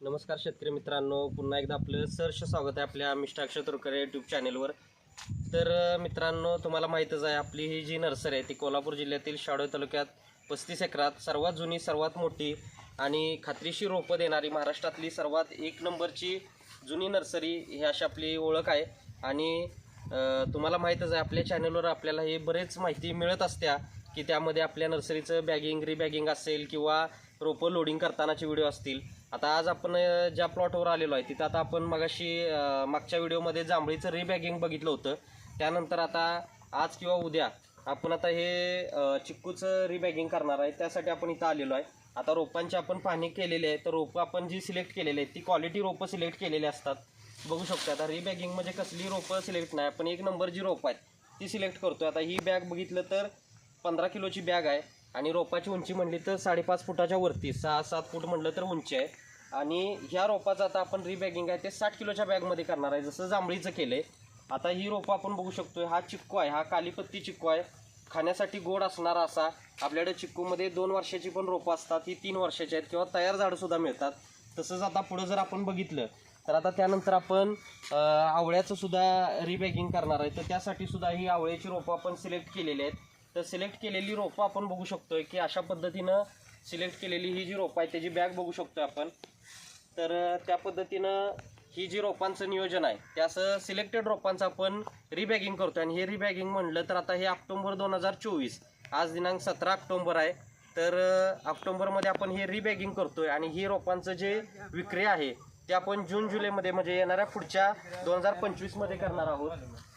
नमस्कार शेतकरी मित्रांनो पुन्हा एकदा आपलं सहर्ष स्वागत आहे आपल्या मिस्टर अक्षय तुरकरे यूट्यूब चॅनेलवर तर मित्रांनो तुम्हाला माहीतच आहे आपली ही जी नर्सरी आहे ती कोल्हापूर जिल्ह्यातील शाडोळ तालुक्यात पस्तीस एकरात सर्वात जुनी सर्वात मोठी आणि खात्रीशीर रोपं देणारी महाराष्ट्रातली सर्वात एक नंबरची जुनी नर्सरी ही अशी आपली ओळख आहे. आणि तुम्हाला माहीतच आहे आपल्या चॅनलवर आपल्याला हे बरेच माहिती मिळत असत्या की त्यामध्ये आपल्या नर्सरीचं बॅगिंग रिबॅगिंग असेल किंवा रोपं लोडिंग करतानाचे व्हिडिओ असतील. आता आज आपण ज्या प्लॉटवर आलेलो आहे तिथं आता आपण मगाशी मागच्या व्हिडिओमध्ये जांभळीचं रिबॅगिंग बघितलं होतं. त्यानंतर आता आज किंवा उद्या आपण आता हे चिक्कूचं रिबॅगिंग करणार आहे. त्यासाठी आपण इथं आलेलो आहे. आता रोपांची आपण पाहणी केलेली आहे. तर रोपं आपण जी सिलेक्ट केलेली आहेत ती क्वालिटी रोपं सिलेक्ट केलेली असतात. बघू शकतो आता रिबॅगिंग म्हणजे कसली रोपं सिलेक्ट नाही. आपण एक नंबर जी रोपं आहेत ती सिलेक्ट करतो आता ही बॅग बघितलं तर पंधरा किलोची बॅग आहे. आणि रोपाची उंची म्हणली तर साडेपाच फुटाच्या वरती सहा सात फूट म्हणलं तर उंची आहे. आणि ह्या रोपाचं आता आपण रिबॅगिंग आहे ते साठ किलोच्या बॅगमध्ये करणार आहे जसं जांभळीचं केलं आहे आता ही रोपं आपण बघू शकतो हा चिक्कू आहे हा कालीपत्ती चिक्कू आहे. खाण्यासाठी गोड असणारा असा आपल्याकडे चिक्कूमध्ये दोन वर्षाची पण रोपं असतात ही तीन वर्षाची आहेत किंवा तयार झाडंसुद्धा मिळतात. तसंच आता पुढं जर आपण बघितलं तर आता त्यानंतर आपण आवळ्याचं सुद्धा रिबॅगिंग करणार आहे. तर त्यासाठी सुद्धा ही आवळ्याची रोपं आपण सिलेक्ट केलेली आहेत. तर सिलेक्ट केलेली रोपं आपण बघू शकतोय की अशा पद्धतीनं सिलेक्ट केलेली ही जी रोपं आहे त्याची बॅग बघू शकतोय आपण. तर त्या पद्धतीनं ही जी रोपांचं नियोजन आहे ते असं सिलेक्टेड रोपांचं आपण रिबॅगिंग करतो आणि हे रिबॅगिंग म्हणलं तर आता हे ऑक्टोंबर दोन हजार चोवीस आज दिनांक सतरा ऑक्टोंबर आहे. तर ऑक्टोंबरमध्ये आपण हे रिबॅगिंग करतोय. आणि ही रोपांचं जे विक्री आहे ते आपण जून जुलैमध्ये म्हणजे येणाऱ्या पुढच्या दोन हजार पंचवीसमध्ये करणार आहोत.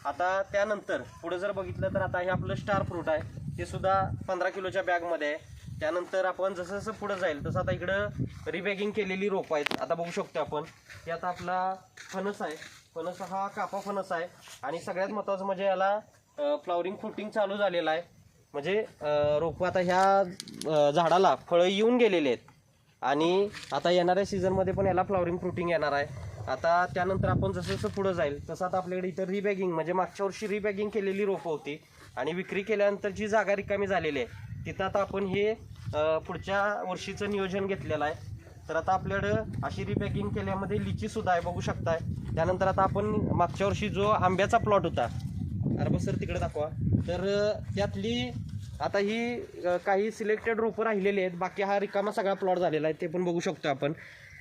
आता त्यानंतर पुढे जर बघितलं तर आता हे आपलं स्टार फ्रूट आहे. ते सुद्धा पंधरा किलोच्या बॅगमध्ये आहे. त्यानंतर आपण जसं जसं पुढं जाईल तसं आता इकडं रिबॅगिंग केलेली रोपं आहेत. आता बघू शकतो आपण. हे आता आपला फणस आहे. फणस हा कापा फणस आहे. आणि सगळ्यात महत्त्वाचं म्हणजे याला फ्लॉवरिंग फ्रुटिंग चालू झालेलं आहे. म्हणजे रोपं आता ह्या झाडाला फळं येऊन गेलेले आहेत. आणि आता येणाऱ्या सीझनमध्ये पण याला फ्लॉवरिंग फ्रुटिंग येणार आहे. आता त्यानंतर आपण जसं जसं पुढं जाईल तसं आता आपल्याकडे इथं रिबॅगिंग म्हणजे मागच्या वर्षी रिबॅगिंग केलेली रोपं होती. आणि विक्री केल्यानंतर जी जागा रिकामी झालेली आहे तिथं आता आपण हे पुढच्या वर्षीचं नियोजन घेतलेलं आहे. तर आता आपल्याकडं अशी रिपॅकिंग केल्यामध्ये लिचीसुद्धा आहे बघू शकताय. त्यानंतर आता आपण मागच्या वर्षी जो आंब्याचा प्लॉट होता अरे बस सर तिकडे दाखवा. तर त्यातली आता ही काही सिलेक्टेड रोपं राहिलेली आहेत. बाकी हा रिकामा सगळा प्लॉट झालेला आहे ते पण बघू शकतो आपण.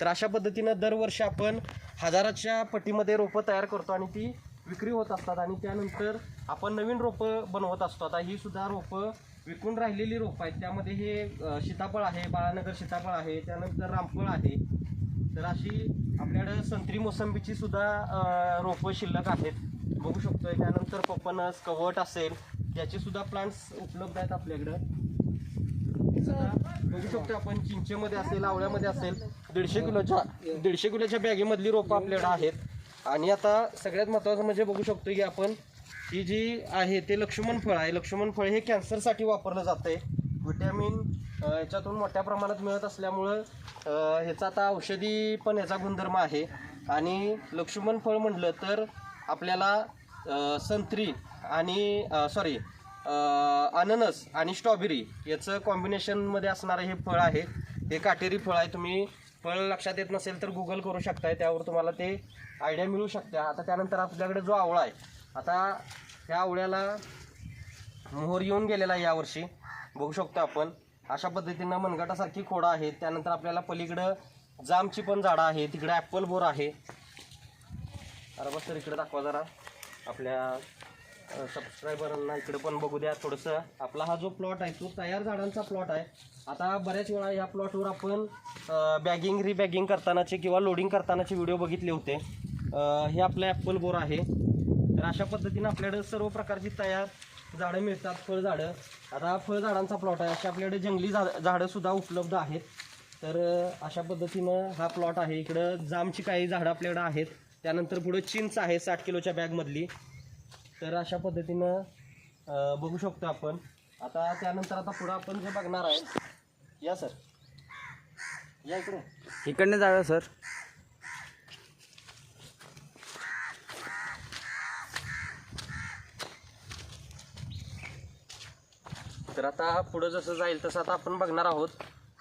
तर अशा पद्धतीनं दरवर्षी आपण हजाराच्या पटीमध्ये रोपं तयार करतो आणि ती विक्री होत असतात आणि त्यानंतर आपण नवीन रोपं बनवत असतो. आता ही सुद्धा रोपं विकून राहिलेली रोपं आहेत. त्यामध्ये हे सीताफळ आहे बाळानगर सीताफळ आहे त्यानंतर रामफळ आहे. तर अशी आपल्याकडे संत्री मोसंबीची सुद्धा रोपं शिल्लक आहेत. बघू शकतोय. त्यानंतर पपनस कवट असेल याचे सुद्धा प्लांट्स उपलब्ध आहेत आपल्याकडं. बघू शकतो आपण चिंचेमध्ये असेल आवळ्यामध्ये असेल दीडशे किलोच्या दीडशे किलोच्या बॅगेमधली रोपं आपल्याकडे आहेत. आणि आता सगळ्यात महत्त्वाचं म्हणजे बघू शकतो की आपण ही जी आहे ते लक्ष्मण फळ आहे. लक्ष्मण फळ हे कॅन्सरसाठी वापरलं जातं आहे विटॅमिन अ, याच्यातून मोठ्या प्रमाणात मिळत असल्यामुळं ह्याचा आता औषधी पण याचा गुणधर्म आहे. आणि लक्ष्मण फळ म्हटलं तर आपल्याला संत्री आणि सॉरी अननस आणि स्ट्रॉबेरी याचं कॉम्बिनेशनमध्ये असणारं हे फळ आहे. हे काटेरी फळ आहे. तुम्ही फळ लक्षात येत नसेल तर गुगल करू शकताय. त्यावर तुम्हाला ते आयडिया मिळू शकते आता त्यानंतर आपल्याकडे जो आवळा आहे आता ह्या आवळ्याला मोहर येऊन गेलेला आहे यावर्षी. बघू शकतो आपण. अशा पद्धतीनं मनगटासारखी खोडं आहेत. त्यानंतर आपल्याला पलीकडं जामची पण झाडं आहे तिकडे ॲपल बोर आहे. अरे बस तर इकडे दाखवा जरा. आपल्या सबस्क्रायबरांना इकडे पण बघू द्या थोडंसं. आपला हा जो प्लॉट आहे तो तयार झाडांचा प्लॉट आहे. आता बऱ्याच वेळा या प्लॉटवर आपण बॅगिंग रिबॅगिंग करतानाचे किंवा लोडिंग करतानाचे व्हिडिओ बघितले होते. हे आपलं ॲपल बोर आहे. तर अशा पद्धतीनं आपल्याकडे सर्व प्रकारची तयार झाडं मिळतात फळझाडं. आता फळझाडांचा प्लॉट आहे. अशी आपल्याकडे जंगली झाड झाडंसुद्धा उपलब्ध आहेत. तर अशा पद्धतीनं हा प्लॉट आहे. इकडं जामची काही झाडं आपल्याकडं आहेत. त्यानंतर पुढे चिंच आहे साठ किलोच्या बॅगमधली तर अशा पद्धतीनं बघू शकतो आपण. आता त्यानंतर आता पुढं आपण जे बघणार आहे या सर या इकडे इकडनं जाऊया सर तर आता पुढं जसं जाईल तसं आता आपण बघणार आहोत.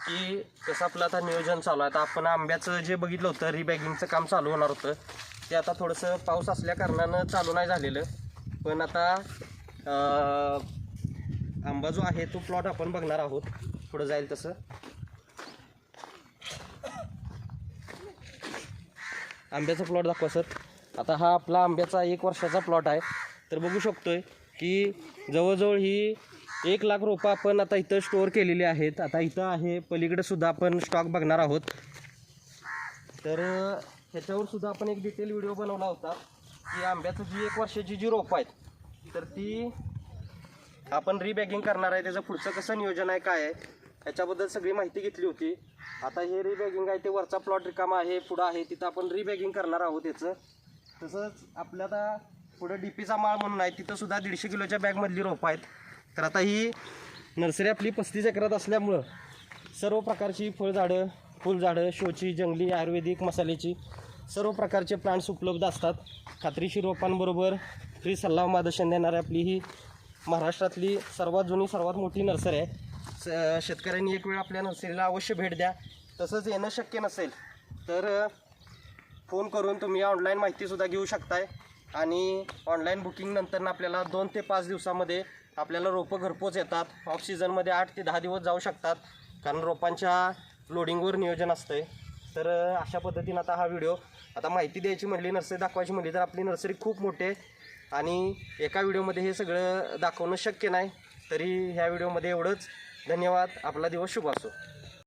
की कसं आपलं आता नियोजन चालू आहे आता आपण आंब्याचं जे बघितलं होतं रिबॅगिंगचं काम चालू होणार होतं ते आता थोडंसं पाऊस असल्या कारणानं चालू नाही झालेलं. पण आता आंबा जो आहे तो प्लॉट आपण बघणार आहोत. पुढं जाईल तसं. आंब्याचा प्लॉट दाखवा सर आता हा आपला आंब्याचा एक वर्षाचा प्लॉट आहे. तर बघू शकतोय की जवळजवळ ही एक लाख रोपं आपण आता इथं स्टोअर केलेली आहेत. आता इथं आहे पलीकडे सुद्धा आपण स्टॉक बघणार आहोत. तर ह्याच्यावर सुद्धा आपण एक डिटेल व्हिडिओ बनवला होता की आंब्याचं जी एक वर्षाची जी रोपं आहेत तर ती आपण रिबॅगिंग करणार आहे. त्याचं पुढचं कसं नियोजन आहे काय आहे ह्याच्याबद्दल सगळी माहिती घेतली होती. आता हे रिबॅगिंग आहे ते वरचा प्लॉट रिकामा आहे पुढं आहे तिथं आपण रिबॅगिंग करणार आहोत याचं. तसंच आपल्या आता पुढं डी पीचा माळ म्हणून आहे तिथं सुद्धा दीडशे किलोच्या बॅगमधली रोपं आहेत. तर आता ही नर्सरी आपली पस्तीस एकरात असल्यामुळं सर्व प्रकारची फळझाडं फुलझाडं शोची जंगली आयुर्वेदिक मसाल्याची सर्व प्रकारचे प्लांट्स उपलब्ध असतात. खात्रीशीर रोपांबरोबर फ्री सल्ला मार्गदर्शन देणारी आपली ही महाराष्ट्रातली सर्वात जुनी सर्वात मोठी नर्सरी आहे. स शेतकऱ्यांनी एक वेळ आपल्या नर्सरीला अवश्य भेट द्या. तसंच येणं शक्य नसेल तर फोन करून तुम्ही ऑनलाईन माहितीसुद्धा घेऊ शकताय. आणि ऑनलाईन बुकिंगनंतर आपल्याला दोन ते पाच दिवसामध्ये आपल्याला रोपं घरपोच येतात. ऑफ सीझनमध्ये आठ ते दहा दिवस जाऊ शकतात. कारण रोपांच्या लोडिंगवर नियोजन असतंय. तर अशा पद्धतीनं आता हा व्हिडिओ आता माहिती द्यायची म्हणली नर्सरी दाखवायची म्हणली तर आपली नर्सरी खूप मोठी आहे. आणि एका व्हिडिओमध्ये हे सगळं दाखवणं शक्य नाही. तरी ह्या व्हिडिओमध्ये एवढंच. धन्यवाद. आपला दिवस शुभ असो.